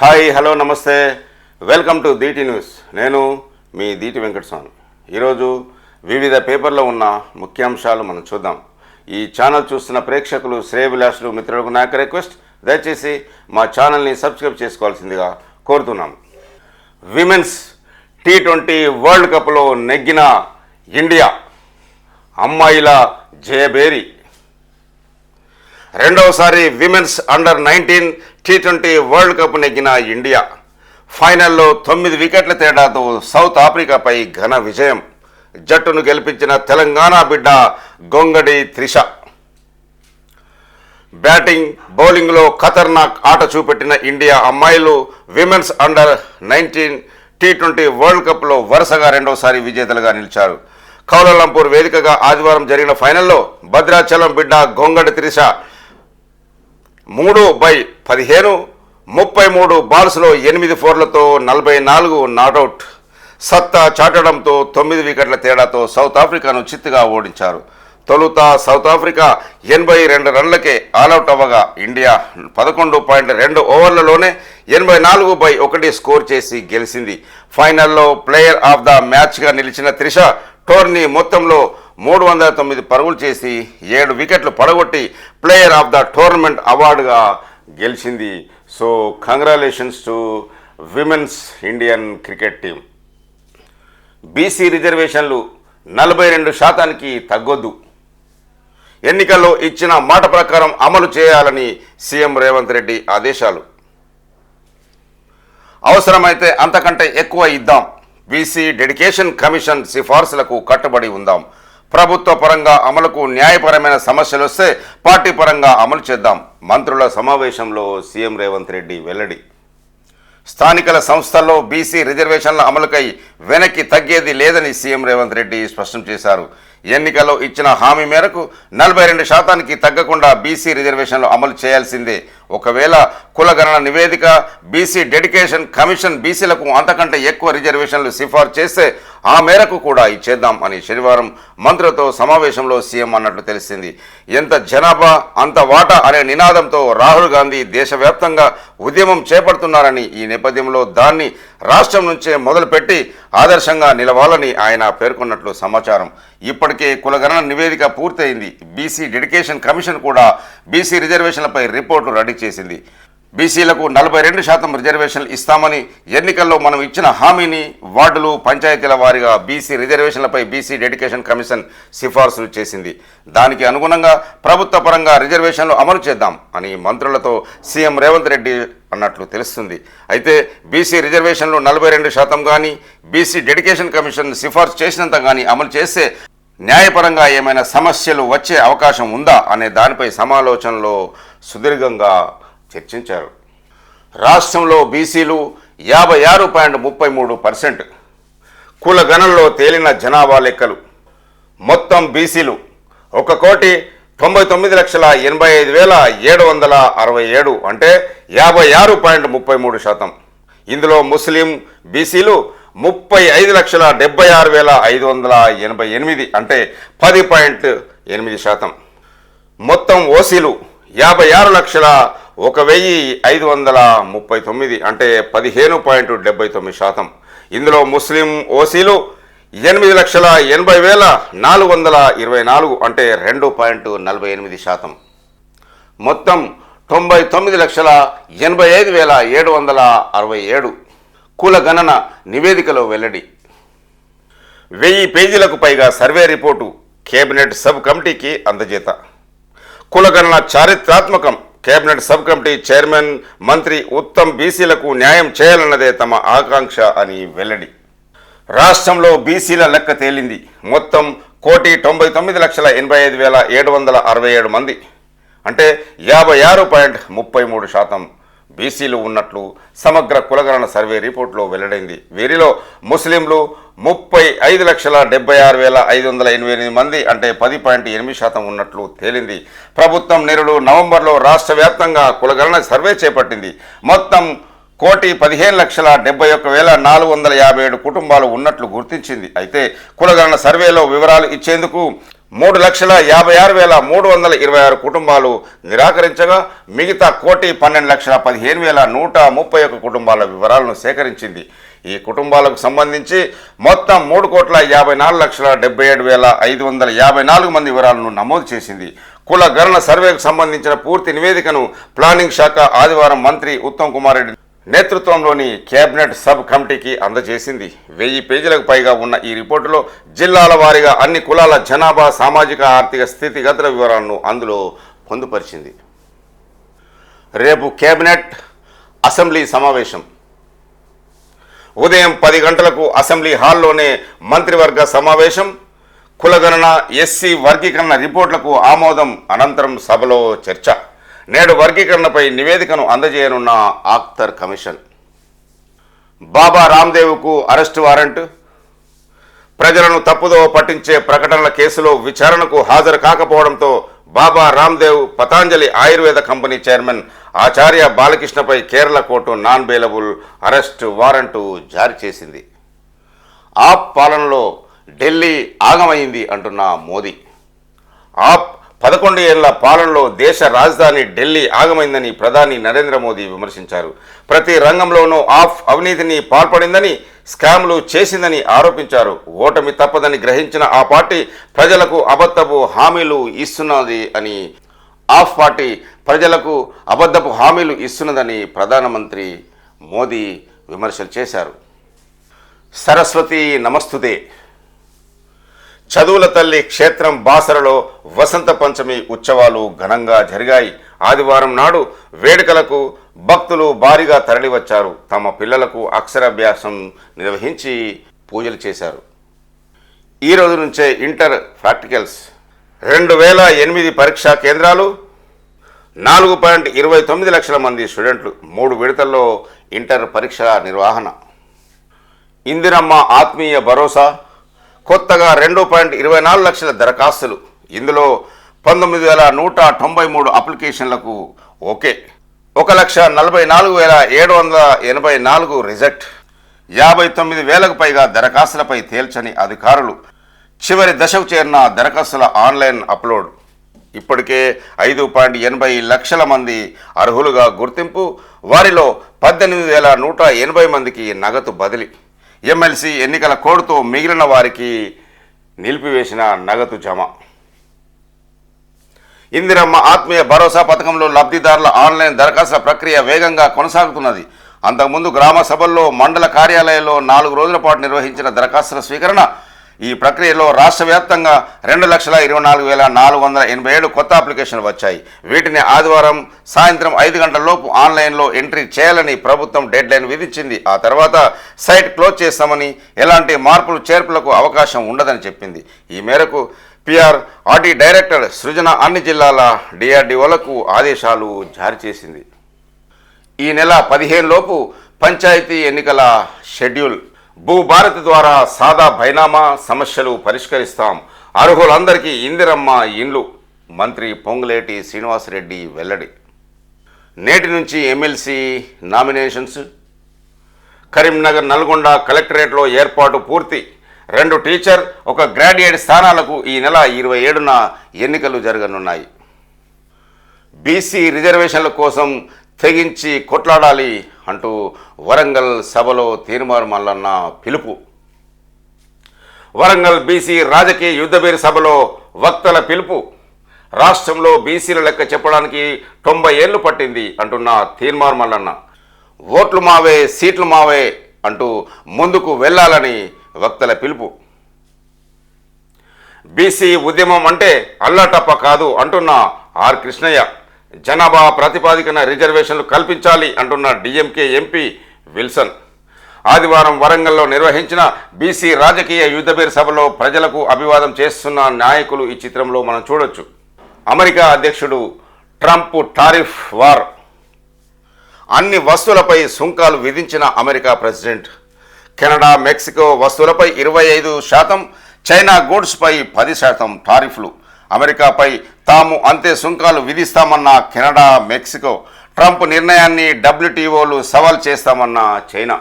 Hi hello namaste. Welcome to DT news నేను మీ దీటి వెంకటస్వామి. ఈరోజు వివిధ పేపర్లో ఉన్న ముఖ్యాంశాలు మనం చూద్దాం. ఈ ఛానల్ చూస్తున్న ప్రేక్షకులు శ్రేయభిలాషులు మిత్రులకు నాకు రిక్వెస్ట్. దయచేసి మా ఛానల్ని సబ్స్క్రైబ్ చేసుకోవాల్సిందిగా కోరుతున్నాం. విమెన్స్ టీ ట్వంటీ వరల్డ్ కప్లో నెగ్గిన ఇండియా అమ్మాయిల జయబేరి రెండవసారి women's under nineteen T twenty world cup నెగ్గిన ఇండియా. ఫైనల్లో తొమ్మిది వికెట్ల తేడాతో సౌత్ ఆఫ్రికాపై ఘన విజయం. జట్టును గెలిపించిన తెలంగాణ బిడ్డ గొంగడి త్రిష. బ్యాటింగ్ బౌలింగ్లో ఖతర్నాక్ ఆట చూపెట్టిన ఇండియా అమ్మాయిలు women's under nineteen T twenty world కప్లో వరుసగా రెండవసారి విజేతలుగా నిలిచారు. కౌలలంపూర్ వేదికగా ఆదివారం జరిగిన ఫైనల్లో భద్రాచలం బిడ్డ గొంగడి త్రిష మూడు బై పదిహేను ముప్పై మూడు బాల్స్లో ఎనిమిది ఫోర్లతో నలభై నాలుగు నాటౌట్ సత్తా చాటడంతో తొమ్మిది వికెట్ల తేడాతో సౌత్ ఆఫ్రికాను చిత్తుగా ఓడించారు. తొలుత సౌత్ ఆఫ్రికా ఎనభై రెండు రన్లకే ఆల్అవుట్ అవ్వగా ఇండియా పదకొండు పాయింట్ రెండు ఓవర్లలోనే ఎనభై నాలుగు బై ఒకటి స్కోర్ చేసి గెలిచింది. ఫైనల్లో ప్లేయర్ ఆఫ్ ద మ్యాచ్గా నిలిచిన త్రిష టోర్నీ మొత్తంలో మూడు వందల తొమ్మిది పరుగులు చేసి ఏడు వికెట్లు పడగొట్టి ప్లేయర్ ఆఫ్ ద టోర్నమెంట్ అవార్డుగా గెలిచింది. So congratulations to women's Indian cricket team. BC రిజర్వేషన్లు నలభై రెండు శాతానికి తగ్గొద్దు. ఎన్నికల్లో ఇచ్చిన మాట ప్రకారం అమలు చేయాలని సీఎం రేవంత్ రెడ్డి ఆదేశాలు. అవసరమైతే అంతకంటే ఎక్కువ ఇద్దాం. బీసీ డెడికేషన్ కమిషన్ సిఫార్సులకు కట్టుబడి ఉందాం. ప్రభుత్వ పరంగా అమలుకు న్యాయపరమైన సమస్యలు వస్తే పార్టీ పరంగా అమలు చేద్దాం. మంత్రుల సమావేశంలో సీఎం రేవంత్ రెడ్డి వెల్లడి. స్థానికల సంస్థల్లో బీసీ రిజర్వేషన్ల అమలుకై వెనక్కి తగ్గేది లేదని సీఎం రేవంత్ రెడ్డి స్పష్టం చేశారు. ఎన్నికల్లో ఇచ్చిన హామీ మేరకు నలభై రెండు శాతానికి తగ్గకుండా బీసీ రిజర్వేషన్లు అమలు చేయాల్సిందే ఒకవేళ కులగణన నివేదిక బీసీ డెడికేషన్ కమిషన్ బీసీలకు అంతకంటే ఎక్కువ రిజర్వేషన్లు సిఫార్సు చేస్తే ఆ మేరకు కూడా ఇచ్చేద్దాం అని శనివారం మంత్రులతో సమావేశంలో సీఎం అన్నట్లు తెలిసింది. ఎంత జనాభా అంత వాటా అనే నినాదంతో రాహుల్ గాంధీ దేశవ్యాప్తంగా ఉద్యమం చేపడుతున్నారని ఈ నేపథ్యంలో దాన్ని రాష్ట్రం నుంచే మొదలుపెట్టి ఆదర్శంగా నిలవాలని ఆయన పేర్కొన్నట్లు సమాచారం. ఇప్పటికే కులగణన నివేదిక పూర్తయింది. బీసీ డెడికేషన్ కమిషన్ కూడా బీసీ రిజర్వేషన్లపై రిపోర్టు రెడీ చేసింది. బీసీలకు నలభై రెండు శాతం రిజర్వేషన్లు ఇస్తామని ఎన్నికల్లో మనం ఇచ్చిన హామీని వార్డులు పంచాయతీల వారీగా బీసీ రిజర్వేషన్లపై బీసీ డెడికేషన్ కమిషన్ సిఫార్సులు చేసింది. దానికి అనుగుణంగా ప్రభుత్వ పరంగా రిజర్వేషన్లు అమలు చేద్దాం అని మంత్రులతో సీఎం రేవంత్ రెడ్డి అన్నట్లు తెలుస్తుంది. అయితే బీసీ రిజర్వేషన్లు నలభై రెండు శాతం కానీ బీసీ డెడికేషన్ కమిషన్ సిఫార్సు చేసినంత కానీ అమలు చేస్తే న్యాయపరంగా ఏమైనా సమస్యలు వచ్చే అవకాశం ఉందా అనే దానిపై సమాలోచనలో సుదీర్ఘంగా చర్చించారు. రాష్ట్రంలో బీసీలు యాభై ఆరు పాయింట్ ముప్పై మూడు పర్సెంట్ కుల గణంలో తేలిన జనాభా లెక్కలు. మొత్తం బీసీలు ఒక కోటి తొంభై తొమ్మిది లక్షల ఎనభై ఐదు వేల ఏడు వందల అరవై ఏడు అంటే యాభై ఆరు పాయింట్ ముప్పై మూడు శాతం. ఇందులో ముస్లిం బీసీలు ముప్పై ఐదు లక్షల డెబ్బై ఆరు వేల ఐదు వందల ఎనభై ఎనిమిది అంటే పది పాయింట్ ఎనిమిది శాతం. మొత్తం ఓసీలు యాభై ఆరు లక్షల ఒక వెయ్యి ఐదు వందల ముప్పై తొమ్మిది అంటే పదిహేను పాయింట్ డెబ్బై తొమ్మిది శాతం. ఇందులో ముస్లిం ఓసీలు ఎనిమిది లక్షల ఎనభై వేల నాలుగు వందల ఇరవై నాలుగు అంటే రెండు పాయింట్ నలభై ఎనిమిది శాతం. మొత్తం తొంభై తొమ్మిది లక్షల ఎనభై ఐదు వేల ఏడు వందల అరవై ఏడు కుల గణన నివేదికలో వెల్లడి. వెయ్యి పేజీలకు పైగా సర్వే రిపోర్టు కేబినెట్ సబ్ కమిటీకి అందజేత. కులగణన చారిత్రాత్మకం కేబినెట్ సబ్ కమిటీ చైర్మన్ మంత్రి ఉత్తమ్ బీసీలకు న్యాయం చేయాలన్నదే తమ ఆకాంక్ష అని వెల్లడి. రాష్ట్రంలో బీసీల లెక్క తేలింది. మొత్తం కోటి తొంభై తొమ్మిది లక్షల ఎనభై ఐదు వేల ఏడు వందల అరవై ఏడు మంది. అంటే యాభై ఆరు పాయింట్ ముప్పై మూడు శాతం బీసీలు ఉన్నట్లు సమగ్ర కులగణన సర్వే రిపోర్టులో వెల్లడైంది. వీరిలో ముస్లింలు ముప్పై ఐదు లక్షల డెబ్బై ఆరు వేల ఐదు వందల ఎనభై ఎనిమిది మంది అంటే పది పాయింట్ ఎనిమిది శాతం ఉన్నట్లు తేలింది. ప్రభుత్వం నిరుడు నవంబర్లో రాష్ట్ర వ్యాప్తంగా కులగణన సర్వే చేపట్టింది. మొత్తం కోటి పదిహేను లక్షల డెబ్బై ఒక్క వేల నాలుగు వందల యాభై ఏడు కుటుంబాలు ఉన్నట్లు గుర్తించింది. అయితే కులగణన సర్వేలో వివరాలు ఇచ్చేందుకు మూడు లక్షల యాభై ఆరు వేల మూడు వందల ఇరవై ఆరు కుటుంబాలు నిరాకరించగా మిగతా కోటి పన్నెండు లక్షల పదిహేను వేల నూట ముప్పై ఒక్క కుటుంబాల వివరాలను సేకరించింది. ఈ కుటుంబాలకు సంబంధించి మొత్తం మూడు కోట్ల యాభై నాలుగు లక్షల డెబ్బై ఏడు వేల ఐదు వందల యాభై నాలుగు మంది వివరాలను నమోదు చేసింది. కుల గణన సర్వేకు సంబంధించిన పూర్తి నివేదికను ప్లానింగ్ శాఖ ఆదివారం మంత్రి ఉత్తమ్ కుమార్ రెడ్డి నేతృత్వంలోని కేబినెట్ సబ్ కమిటీకి అందజేసింది. వెయ్యి పేజీలకు పైగా ఉన్న ఈ రిపోర్టులో జిల్లాల వారీగా అన్ని కులాల జనాభా సామాజిక ఆర్థిక స్థితిగతుల వివరాలను అందులో పొందుపరిచింది. రేపు కేబినెట్ అసెంబ్లీ సమావేశం. ఉదయం పది గంటలకు అసెంబ్లీ హాల్లోనే మంత్రివర్గ సమావేశం. కులగణన ఎస్సీ వర్గీకరణ రిపోర్టులకు ఆమోదం అనంతరం సభలో చర్చ. నేడు వర్గీకరణపై నివేదికను అందజేయనున్న ఆఖ్తర్ కమిషన్. బాబా రామ్దేవ్కు అరెస్టు వారెంట్. ప్రజలను తప్పుదో పట్టించే ప్రకటనల కేసులో విచారణకు హాజరు కాకపోవడంతో Baba Ramdev Patanjali Ayurved company chairman Acharya బాలకృష్ణపై Kerala court non bailable arrest warrant జారీ చేసింది. ఆప్ పాలనలో ఢిల్లీ ఆగమైంది అంటున్న మోదీ. ఆప్ పదకొండు ఏళ్ళ పాలనలో దేశ రాజధాని ఢిల్లీ ఆగమైందని ప్రధాని నరేంద్ర మోదీ విమర్శించారు. ప్రతి రంగంలోనూ ఆఫ్ అవినీతిని పాల్పడిందని స్కామ్లు చేసిందని ఆరోపించారు. ఓటమి తప్పదని గ్రహించిన ఆ పార్టీ ప్రజలకు అబద్ధపు హామీలు ఇస్తున్నది అని ఆఫ్ పార్టీ ప్రజలకు అబద్ధపు హామీలు ఇస్తున్నదని ప్రధానమంత్రి మోదీ విమర్శలు చేశారు. సరస్వతి నమస్తుదే చదువుల తల్లి క్షేత్రం బాసరలో వసంత పంచమి ఉత్సవాలు ఘనంగా జరిగాయి. ఆదివారం నాడు వేడుకలకు భక్తులు భారీగా తరలివచ్చారు. తమ పిల్లలకు అక్షరాభ్యాసం నిర్వహించి పూజలు చేశారు. ఈ రోజు నుంచే ఇంటర్ ప్రాక్టికల్స్. రెండు వేల ఎనిమిది పరీక్షా కేంద్రాలు నాలుగు పాయింట్ ఇరవై తొమ్మిది లక్షల మంది స్టూడెంట్లు మూడు విడతల్లో ఇంటర్ పరీక్షల నిర్వహణ. ఇందిరమ్మ ఆత్మీయ భరోసా కొత్తగా రెండు పాయింట్ ఇరవై నాలుగు లక్షల దరఖాస్తులు. ఇందులో పంతొమ్మిది వేల నూట తొంభై మూడు అప్లికేషన్లకు ఓకే. ఒక లక్ష నలభై నాలుగు వేల ఏడు వందల ఎనభై నాలుగు రిజెక్ట్. యాభై తొమ్మిది వేలకు పైగా దరఖాస్తులపై తేల్చని అధికారులు. చివరి దశకు చేరిన దరఖాస్తుల ఆన్లైన్ అప్లోడ్. ఇప్పటికే ఐదు పాయింట్ ఎనభై లక్షల మంది అర్హులుగా గుర్తింపు వారిలో పద్దెనిమిది వేల నూట ఎనభై మందికి నగదు బదిలీ. ఎమ్మెల్సీ ఎన్నికల కోడ్తో మిగిలిన వారికి నిలిపివేసిన నగదు జమ. ఇందిరమ్మ ఆత్మీయ భరోసా పథకంలో లబ్ధిదారుల ఆన్లైన్ దరఖాస్తుల ప్రక్రియ వేగంగా కొనసాగుతున్నది. అంతకుముందు గ్రామ సభల్లో మండల కార్యాలయాల్లో నాలుగు రోజుల పాటు నిర్వహించిన దరఖాస్తుల స్వీకరణ ఈ ప్రక్రియలో రాష్ట్ర వ్యాప్తంగా రెండు లక్షల ఇరవై నాలుగు వేల నాలుగు వందల ఎనభై ఏడు కొత్త అప్లికేషన్లు వచ్చాయి. వీటిని ఆదివారం సాయంత్రం ఐదు గంటలలోపు ఆన్లైన్లో ఎంట్రీ చేయాలని ప్రభుత్వం డెడ్లైన్ విధించింది. ఆ తర్వాత సైట్ క్లోజ్ చేస్తామని ఎలాంటి మార్పులు చేర్పులకు అవకాశం ఉండదని చెప్పింది. ఈ మేరకు పిఆర్ ఆర్టీ డైరెక్టర్ సృజన అన్ని జిల్లాల డిఆర్డీఓలకు ఆదేశాలు జారీ చేసింది. ఈ నెల పదిహేను లోపు పంచాయతీ ఎన్నికల షెడ్యూల్ భూభారతి ద్వారా సాదా బైనామా సమస్యలు పరిష్కరిస్తాం. అర్హులందరికీ ఇందిరమ్మ ఇండ్లు. మంత్రి పొంగులేటి శ్రీనివాసరెడ్డి వెల్లడి. నేటి నుంచి ఎమ్మెల్సీ నామినేషన్స్. కరీంనగర్ నల్గొండ కలెక్టరేట్లో ఏర్పాటు పూర్తి. రెండు టీచర్ ఒక గ్రాడ్యుయేట్ స్థానాలకు ఈ నెల ఇరవై ఏడున ఎన్నికలు జరగనున్నాయి. బీసీ రిజర్వేషన్ల కోసం తెగించి కొట్లాడాలి అంటూ వరంగల్ సభలో తీర్మార్ మల్లన్న పిలుపు. వరంగల్ బీసీ రాజకీయ యుద్ధబేరి సభలో వక్తల పిలుపు. రాష్ట్రంలో బీసీల లెక్క చెప్పడానికి తొంభై ఏళ్ళు పట్టింది అంటున్న తీర్మార్ మల్లన్న ఓట్లు మావే సీట్లు మావే అంటూ ముందుకు వెళ్ళాలని వక్తల పిలుపు. బీసీ ఉద్యమం అంటే అల్లటప్ప కాదు అంటున్న ఆర్ కృష్ణయ్య. జనాభా ప్రాతిపాదికన రిజర్వేషన్లు కల్పించాలి అంటున్న డిఎంకే ఎంపీ విల్సన్. ఆదివారం వరంగల్లో నిర్వహించిన బీసీ రాజకీయ యుద్ధబేర్ సభలో ప్రజలకు అభివాదం చేస్తున్న నాయకులు ఈ చిత్రంలో మనం చూడొచ్చు. అమెరికా అధ్యక్షుడు ట్రంప్ టారిఫ్ వార్. అన్ని వస్తువులపై సుంకాలు విధించిన అమెరికా ప్రెసిడెంట్. కెనడా మెక్సికో వస్తువులపై ఇరవై ఐదు శాతం చైనా గూడ్స్పై పది శాతం టారిఫ్లు. అమెరికాపై తాము అంతే సుంకాలు విధిస్తామన్న కెనడా మెక్సికో ట్రంప్ నిర్ణయాన్ని డబ్ల్యూటీఓలు సవాల్ చేస్తామన్న చైనా.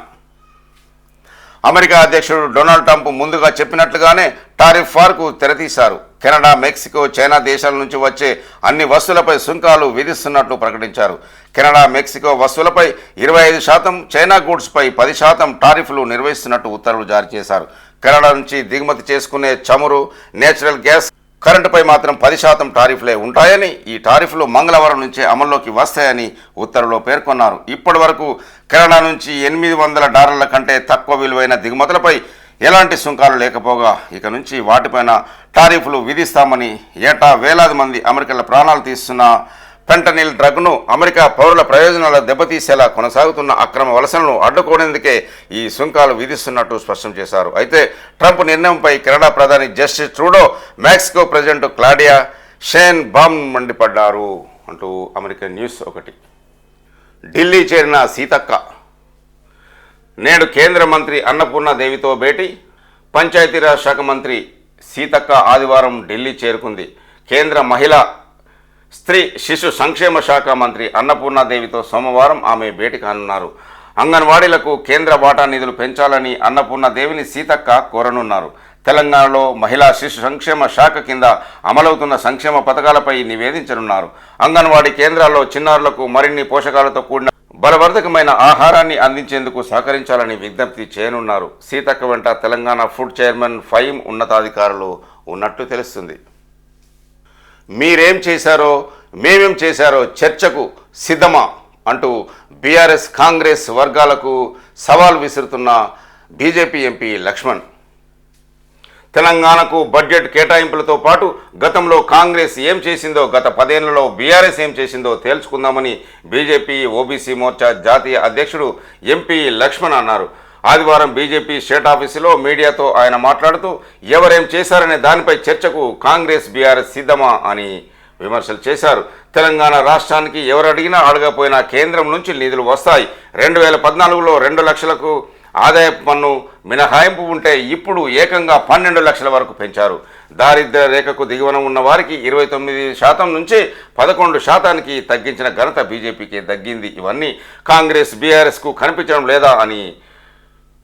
అమెరికా అధ్యక్షుడు డొనాల్డ్ ట్రంప్ ముందుగా చెప్పినట్లుగానే టారిఫ్ వార్కు తెరతీశారు. కెనడా మెక్సికో చైనా దేశాల నుంచి వచ్చే అన్ని వస్తువులపై సుంకాలు విధిస్తున్నట్లు ప్రకటించారు. కెనడా మెక్సికో వస్తువులపై ఇరవై ఐదు శాతం చైనా గూడ్స్పై పది శాతం టారిఫ్లు నిర్వహిస్తున్నట్టు ఉత్తర్వులు జారీ చేశారు. కెనడా నుంచి దిగుమతి చేసుకునే చమురు నేచురల్ గ్యాస్ కరెంటుపై మాత్రం పది శాతం టారిఫ్లే ఉంటాయని ఈ టారిఫ్లు మంగళవారం నుంచే అమల్లోకి వస్తాయని ఉత్తర్వులో పేర్కొన్నారు. ఇప్పటి వరకు కెనడా నుంచి ఎనిమిది వందల డాలర్ల కంటే తక్కువ విలువైన దిగుమతులపై ఎలాంటి సుంకాలు లేకపోగా ఇక నుంచి వాటిపైన టారిఫ్లు విధిస్తామని ఏటా వేలాది మంది అమెరికన్ల ప్రాణాలు తీస్తున్న ఫెంటనిల్ డ్రగ్ను అమెరికా పౌరుల ప్రయోజనాల దెబ్బతీసేలా కొనసాగుతున్న అక్రమ వలసలను అడ్డుకోనేందుకే ఈ సుంకాలు విధిస్తున్నట్టు స్పష్టం చేశారు. అయితే ట్రంప్ నిర్ణయంపై కెనడా ప్రధాని Justin Trudeau Mexico president Claudia Sheinbaum మండిపడ్డారు అంటూ అమెరికన్ న్యూస్ ఒకటి. ఢిల్లీ చేరిన సీతక్క నేడు కేంద్ర మంత్రి అన్నపూర్ణాదేవితో భేటీ పంచాయతీరాజ్ శాఖ మంత్రి సీతక్క ఆదివారం ఢిల్లీ చేరుకుంది. కేంద్ర మహిళా స్త్రీ శిశు సంక్షేమ శాఖ మంత్రి అన్నపూర్ణాదేవితో సోమవారం ఆమె భేటీ కానున్నారు. అంగన్వాడీలకు కేంద్ర వాటా నిధులు పెంచాలని అన్నపూర్ణాదేవిని సీతక్క కోరనున్నారు. తెలంగాణలో మహిళా శిశు సంక్షేమ శాఖ కింద అమలవుతున్న సంక్షేమ పథకాలపై నివేదించనున్నారు. అంగన్వాడీ కేంద్రాల్లో చిన్నారులకు మరిన్ని పోషకాలతో కూడిన బలవర్ధకమైన ఆహారాన్ని అందించేందుకు సహకరించాలని విజ్ఞప్తి చేయనున్నారు. సీతక్క వెంట తెలంగాణ ఫుడ్ చైర్మన్ ఫైమ్ ఉన్నతాధికారులు ఉన్నట్టు తెలుస్తుంది. మీరేం చేశారో మేమేం చేశారో చర్చకు సిద్ధమా అంటూ బీఆర్ఎస్ కాంగ్రెస్ వర్గాలకు సవాల్ విసురుతున్న బీజేపీ ఎంపీ లక్ష్మణ్. తెలంగాణకు బడ్జెట్ కేటాయింపులతో పాటు గతంలో కాంగ్రెస్ ఏం చేసిందో గత పదేళ్ళలో బీఆర్ఎస్ ఏం చేసిందో తేల్చుకుందామని బీజేపీ ఓబీసీ మోర్చా జాతీయ అధ్యక్షుడు ఎంపీ లక్ష్మణ్ అన్నారు. ఆదివారం బీజేపీ స్టేట్ ఆఫీసులో మీడియాతో ఆయన మాట్లాడుతూ ఎవరేం చేశారనే దానిపై చర్చకు కాంగ్రెస్ బీఆర్ఎస్ సిద్ధమా అని విమర్శలు చేశారు. తెలంగాణ రాష్ట్రానికి ఎవరు అడిగినా అడగపోయినా కేంద్రం నుంచి నిధులు వస్తాయి. రెండు వేల పద్నాలుగులో రెండు లక్షలకు ఆదాయపు పన్ను మినహాయింపు ఉంటే ఇప్పుడు ఏకంగా పన్నెండు లక్షల వరకు పెంచారు. దారిద్ర్య రేఖకు దిగువన ఉన్న వారికి ఇరవై తొమ్మిది శాతం నుంచి పదకొండు శాతానికి తగ్గించిన ఘనత బీజేపీకి తగ్గింది. ఇవన్నీ కాంగ్రెస్ బీఆర్ఎస్కు కనిపించడం లేదా అని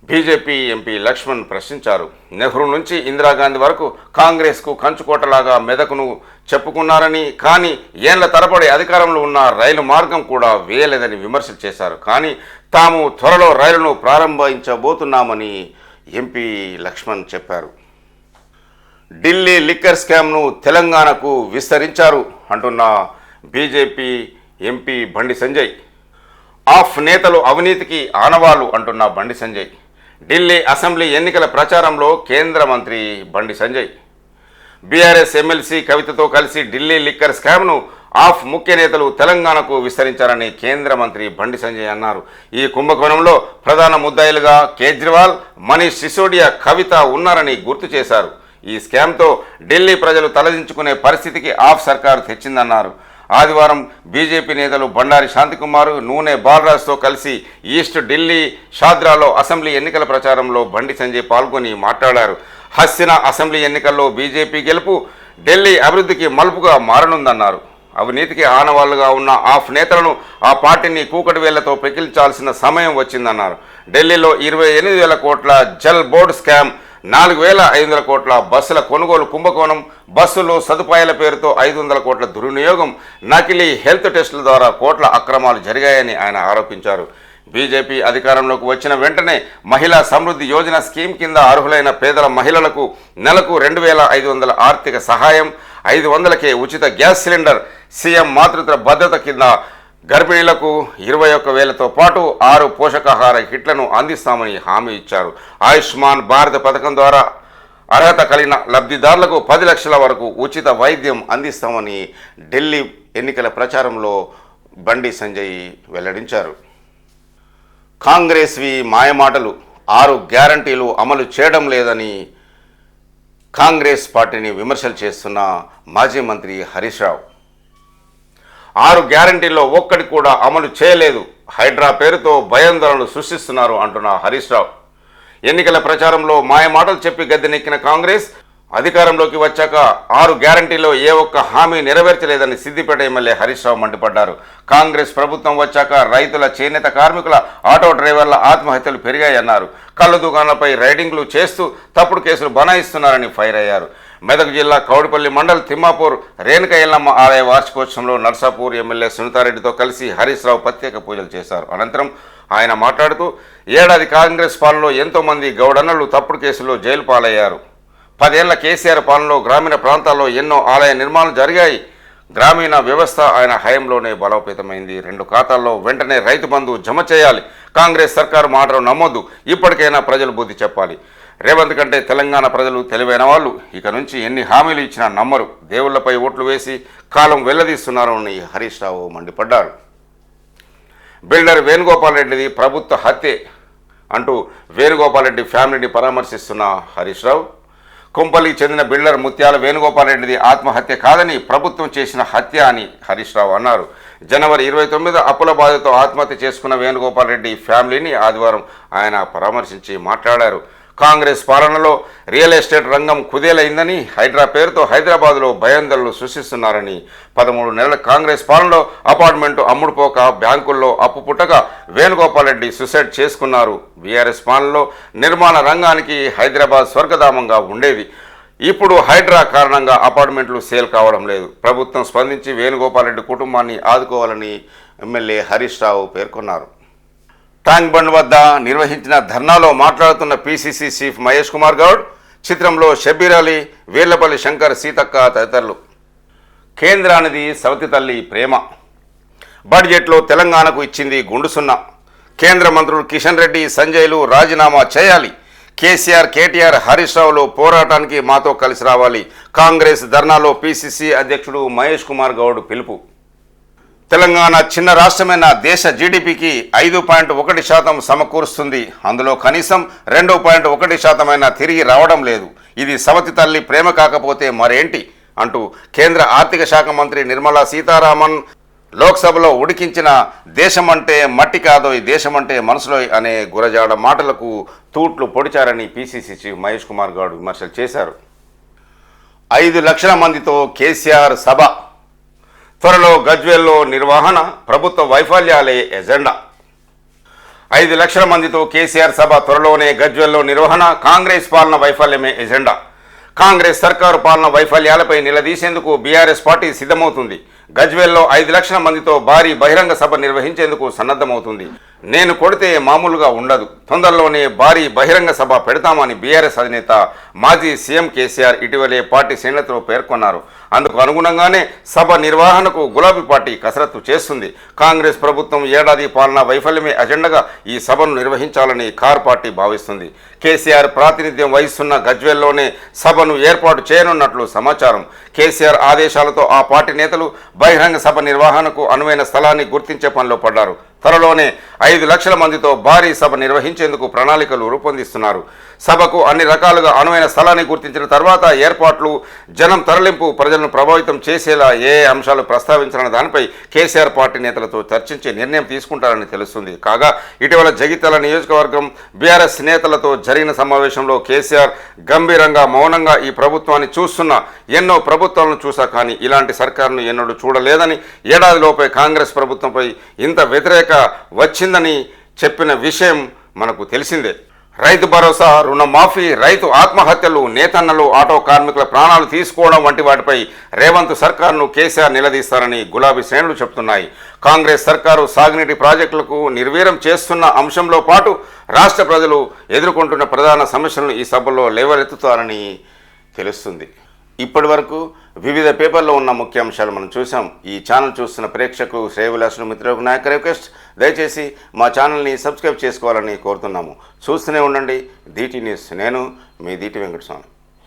బీజేపీ ఎంపీ లక్ష్మణ్ ప్రశ్నించారు. నెహ్రూ నుంచి ఇందిరాగాంధీ వరకు కాంగ్రెస్కు కంచుకోటలాగా మెదకును చెప్పుకున్నారని కానీ ఏళ్ళ తరబడి అధికారంలో ఉన్న రైలు మార్గం కూడా వేయలేదని విమర్శలు చేశారు. కానీ తాము త్వరలో రైలును ప్రారంభించబోతున్నామని ఎంపీ లక్ష్మణ్ చెప్పారు. ఢిల్లీ లిక్కర్ స్కామ్ను తెలంగాణకు విస్తరించారు అంటున్న BJP MP Bandi Sanjay. Of నేతలు అవినీతికి ఆనవాళ్ళు అంటున్న బండి సంజయ్. ఢిల్లీ అసెంబ్లీ ఎన్నికల ప్రచారంలో కేంద్ర మంత్రి బండి సంజయ్. బీఆర్ఎస్ ఎమ్మెల్సీ కవితతో కలిసి ఢిల్లీ లిక్కర్ స్కామ్ను ఆఫ్ ముఖ్య నేతలు తెలంగాణకు విస్తరించారని కేంద్ర మంత్రి బండి సంజయ్ అన్నారు. ఈ కుంభకోణంలో ప్రధాన ముద్దాయిలుగా కేజ్రీవాల్ మనీష్ సిసోడియా కవిత ఉన్నారని గుర్తు చేశారు. ఈ స్కామ్తో ఢిల్లీ ప్రజలు తలదించుకునే పరిస్థితికి ఆఫ్ సర్కారు తెచ్చిందన్నారు. ఆదివారం బీజేపీ నేతలు బండారి శాంతికుమార్ నూనె బాలరాజ్తో కలిసి ఈస్ట్ ఢిల్లీ షాద్రాలో అసెంబ్లీ ఎన్నికల ప్రచారంలో బండి సంజయ్ పాల్గొని మాట్లాడారు. హస్సినా అసెంబ్లీ ఎన్నికల్లో బీజేపీ గెలుపు ఢిల్లీ అభివృద్ధికి మలుపుగా మారనుందన్నారు. అవినీతికి ఆనవాళ్ళుగా ఉన్న ఆఫ్ నేతలను ఆ పార్టీని కూకటి వేళ్ళతో పెకిల్చాల్సిన సమయం వచ్చిందన్నారు. ఢిల్లీలో ఇరవై ఎనిమిది వేల కోట్ల జల్ బోర్డు స్కామ్ నాలుగు వేల ఐదు వందల కోట్ల బస్సుల కొనుగోలు కుంభకోణం బస్సులు సదుపాయాల పేరుతో ఐదు వందల కోట్ల దుర్వినియోగం నకిలీ హెల్త్ టెస్టుల ద్వారా కోట్ల అక్రమాలు జరిగాయని ఆయన ఆరోపించారు. బీజేపీ అధికారంలోకి వచ్చిన వెంటనే మహిళా సమృద్ధి యోజన స్కీమ్ కింద అర్హులైన పేదల మహిళలకు నెలకు రెండు వేల ఐదు వందల ఆర్థిక సహాయం ఐదు వందలకే ఉచిత గ్యాస్ సిలిండర్ సీఎం మాతృత్వ భద్రత కింద గర్భిణీలకు ఇరవై ఒక్క వేలతో పాటు ఆరు పోషకాహార కిట్లను అందిస్తామని హామీ ఇచ్చారు. ఆయుష్మాన్ భారత్ పథకం ద్వారా అర్హత కలిగిన లబ్ధిదారులకు పది లక్షల వరకు ఉచిత వైద్యం అందిస్తామని ఢిల్లీ ఎన్నికల ప్రచారంలో బండి సంజయ్ వెల్లడించారు. కాంగ్రెస్వి మాయమాటలు ఆరు గ్యారంటీలు అమలు చేయడం లేదని కాంగ్రెస్ పార్టీని విమర్శలు చేస్తున్న మాజీ మంత్రి హరీష్ రావు. ఆరు గ్యారంటీల్లో ఒక్కటి కూడా అమలు చేయలేదు. హైడ్రా పేరుతో భయాందోళనలు సృష్టిస్తున్నారు అంటున్న హరీష్ రావు. ఎన్నికల ప్రచారంలో మాయమాటలు చెప్పి గద్దెనెక్కిన కాంగ్రెస్ అధికారంలోకి వచ్చాక ఆరు గ్యారంటీలో ఏ ఒక్క హామీ నెరవేర్చలేదని సిద్దిపేట ఎమ్మెల్యే హరీష్ రావు మండిపడ్డారు. కాంగ్రెస్ ప్రభుత్వం వచ్చాక రైతుల చేనేత కార్మికుల ఆటో డ్రైవర్ల ఆత్మహత్యలు పెరిగాయన్నారు. కళ్ళ దుకాణాలపై రైడింగ్లు చేస్తూ తప్పుడు కేసులు బనాయిస్తున్నారని ఫైర్ అయ్యారు. మెదక్ జిల్లా కౌడిపల్లి మండల్ తిమ్మాపూర్ రేణుక ఎల్లమ్మ ఆలయ వార్షికోత్సవంలో నర్సాపూర్ ఎమ్మెల్యే సునీతారెడ్డితో కలిసి హరీష్ రావు ప్రత్యేక పూజలు చేశారు. అనంతరం ఆయన మాట్లాడుతూ ఏడాది కాంగ్రెస్ పాలనలో ఎంతో మంది గౌడన్నలు తప్పుడు కేసుల్లో జైలు పాలయ్యారు. పదేళ్ళ కేసీఆర్ పాలనలో గ్రామీణ ప్రాంతాల్లో ఎన్నో ఆలయ నిర్మాణాలు జరిగాయి. గ్రామీణ వ్యవస్థ ఆయన హయంలోనే బలోపేతమైంది. రెండు ఖాతాల్లో వెంటనే రైతు బంధు జమ చేయాలి. కాంగ్రెస్ సర్కారు మాటలు నమ్మొద్దు. ఇప్పటికైనా ప్రజలు బుద్ధి చెప్పాలి. రేవంత్ కంటే తెలంగాణ ప్రజలు తెలివైన వాళ్ళు. ఇక నుంచి ఎన్ని హామీలు ఇచ్చినా నమ్మరు. దేవుళ్ళపై ఓట్లు వేసి కాలం వెల్లదీస్తున్నారని హరీష్ రావు మండిపడ్డారు. బిల్డర్ వేణుగోపాల్ రెడ్డిది ప్రభుత్వ హత్యే అంటూ వేణుగోపాల్ రెడ్డి ఫ్యామిలీని పరామర్శిస్తున్న హరీష్ రావు. కుంపల్లికి చెందిన బిల్డర్ ముత్యాల వేణుగోపాల్ రెడ్డిది ఆత్మహత్య కాదని ప్రభుత్వం చేసిన హత్య అని హరీష్ రావు అన్నారు. జనవరి ఇరవై తొమ్మిది అప్పుల బాధతో ఆత్మహత్య చేసుకున్న వేణుగోపాల్ రెడ్డి ఫ్యామిలీని ఆదివారం ఆయన పరామర్శించి మాట్లాడారు. కాంగ్రెస్ పాలనలో రియల్ ఎస్టేట్ రంగం కుదేలైందని హైడ్రా పేరుతో హైదరాబాద్లో భయాందోళనలు సృష్టిస్తున్నారని పదమూడు నెలల కాంగ్రెస్ పాలనలో అపార్ట్మెంటు అమ్ముడుపోక బ్యాంకుల్లో అప్పు పుట్టక వేణుగోపాల్ రెడ్డి సుసైడ్ చేసుకున్నారు. బీఆర్ఎస్ పాలనలో నిర్మాణ రంగానికి హైదరాబాద్ స్వర్గధామంగా ఉండేది. ఇప్పుడు హైడ్రా కారణంగా అపార్ట్మెంట్లు సేల్ కావడం లేదు. ప్రభుత్వం స్పందించి వేణుగోపాల్ రెడ్డి కుటుంబాన్ని ఆదుకోవాలని ఎమ్మెల్యే హరీష్ రావు పేర్కొన్నారు. ట్యాంక్ బండ్ వద్ద నిర్వహించిన ధర్నాలో మాట్లాడుతున్న పిసిసి చీఫ్ మహేష్ కుమార్ గౌడ్ చిత్రంలో షబీర్ అలీ వీర్లపల్లి శంకర్ సీతక్క తదితరులు. కేంద్రానిది సవతి తల్లి ప్రేమ. బడ్జెట్లో తెలంగాణకు ఇచ్చింది గుండు సున్నా. కేంద్ర మంత్రులు కిషన్ రెడ్డి సంజయ్లు రాజీనామా చేయాలి. కేసీఆర్ కేటీఆర్ హరీష్ రావులు పోరాటానికి మాతో కలిసి రావాలి. కాంగ్రెస్ ధర్నాలో పిసిసి అధ్యక్షుడు మహేష్ కుమార్ గౌడ్ పిలుపు. తెలంగాణ చిన్న రాష్ట్రమైన దేశ జీడిపికి ఐదు పాయింట్ ఒకటి శాతం సమకూరుస్తుంది. అందులో కనీసం రెండు పాయింట్ ఒకటి శాతమైన తిరిగి రావడం లేదు. ఇది సవతి తల్లి ప్రేమ కాకపోతే మరేంటి? అంటూ కేంద్ర ఆర్థిక శాఖ మంత్రి నిర్మలా సీతారామన్ లోక్సభలో ఉడికించిన దేశమంటే మట్టి కాదో ఈ దేశమంటే మనసులో అనే గురజాడ మాటలకు తూట్లు పొడిచారని పీసీసీ చీఫ్ మహేష్ కుమార్ గౌడ్ విమర్శలు చేశారు. ఐదు లక్షల మందితో కేసీఆర్ సభ త్వరలో గజ్వేల్లో నిర్వహణ ప్రభుత్వ వైఫల్యాలే ఎజెండా. ఐదు లక్షల మందితో కేసీఆర్ సభ త్వరలోనే గజ్వేల్లో నిర్వహణ కాంగ్రెస్ పాలన వైఫల్యమే ఎజెండా. కాంగ్రెస్ సర్కారు పాలన వైఫల్యాలపై నిలదీసేందుకు బీఆర్ఎస్ పార్టీ సిద్ధమవుతుంది. గజ్వేల్లో ఐదు లక్షల మందితో భారీ బహిరంగ సభ నిర్వహించేందుకు సన్నద్ధమవుతుంది. నేను కొడితే మామూలుగా ఉండదు. తొందరలోనే భారీ బహిరంగ సభ పెడతామని బీఆర్ఎస్ అధినేత మాజీ సీఎం కేసీఆర్ ఇటీవలే పార్టీ శ్రేణులతో పేర్కొన్నారు. అందుకు అనుగుణంగానే సభ నిర్వహణకు గులాబీ పార్టీ కసరత్తు చేస్తుంది. కాంగ్రెస్ ప్రభుత్వం ఏడాది పాలన వైఫల్యమే అజెండాగా ఈ సభను నిర్వహించాలని కార్ పార్టీ భావిస్తుంది. కేసీఆర్ ప్రాతినిధ్యం వహిస్తున్న గజ్వేల్లోనే సభను ఏర్పాటు చేయనున్నట్లు సమాచారం. కేసీఆర్ ఆదేశాలతో ఆ పార్టీ నేతలు బహిరంగ సభ నిర్వహణకు అనువైన స్థలాన్ని గుర్తించే పనిలో పడ్డారు. త్వరలోనే ఐదు లక్షల మందితో భారీ సభ నిర్వహించేందుకు ప్రణాళికలు రూపొందిస్తున్నారు. సభకు అన్ని రకాలుగా అనువైన స్థలాన్ని గుర్తించిన తర్వాత ఏర్పాట్లు జనం తరలింపు ప్రజలను ప్రభావితం చేసేలా ఏ అంశాలు ప్రస్తావించాలన్న దానిపై కేసీఆర్ పార్టీ నేతలతో చర్చించి నిర్ణయం తీసుకుంటారని తెలుస్తుంది. కాగా ఇటీవల జగిత్యాల నియోజకవర్గం బీఆర్ఎస్ నేతలతో జరిగిన సమావేశంలో కేసీఆర్ గంభీరంగా మౌనంగా ఈ ప్రభుత్వాన్ని చూస్తున్న ఎన్నో ప్రభుత్వాలను చూసా కానీ ఇలాంటి సర్కారును ఎన్నడూ చూడలేదని ఏడాదిలోపే కాంగ్రెస్ ప్రభుత్వంపై ఇంత వ్యతిరేక వచ్చిందని చెప్పిన విషయం మనకు తెలిసిందే. రైతు భరోసా రుణమాఫీ రైతు ఆత్మహత్యలు నేతన్నలు ఆటో కార్మికుల ప్రాణాలు తీసుకోవడం వంటి వాటిపై రేవంత్ సర్కారును కేసీఆర్ నిలదీస్తారని గులాబీ శ్రేణులు చెబుతున్నాయి కాంగ్రెస్ సర్కారు సాగునీటి ప్రాజెక్టులకు నిర్వీర్యం చేస్తున్న అంశంలో పాటు రాష్ట్ర ప్రజలు ఎదుర్కొంటున్న ప్రధాన సమస్యలను ఈ సభలో లేవనెత్తుతారని తెలుస్తుంది. ఇప్పటి వరకు వివిధ పేపర్లో ఉన్న ముఖ్యాంశాలు మనం చూసాం. ఈ ఛానల్ చూస్తున్న ప్రేక్షకులు శ్రేయవిలాసులు మిత్రులకు నాయక రిక్వెస్ట్. దయచేసి మా ఛానల్ని సబ్స్క్రైబ్ చేసుకోవాలని కోరుతున్నాము. చూస్తూనే ఉండండి. DT news. నేను మీ దీటి వెంకటస్వామి.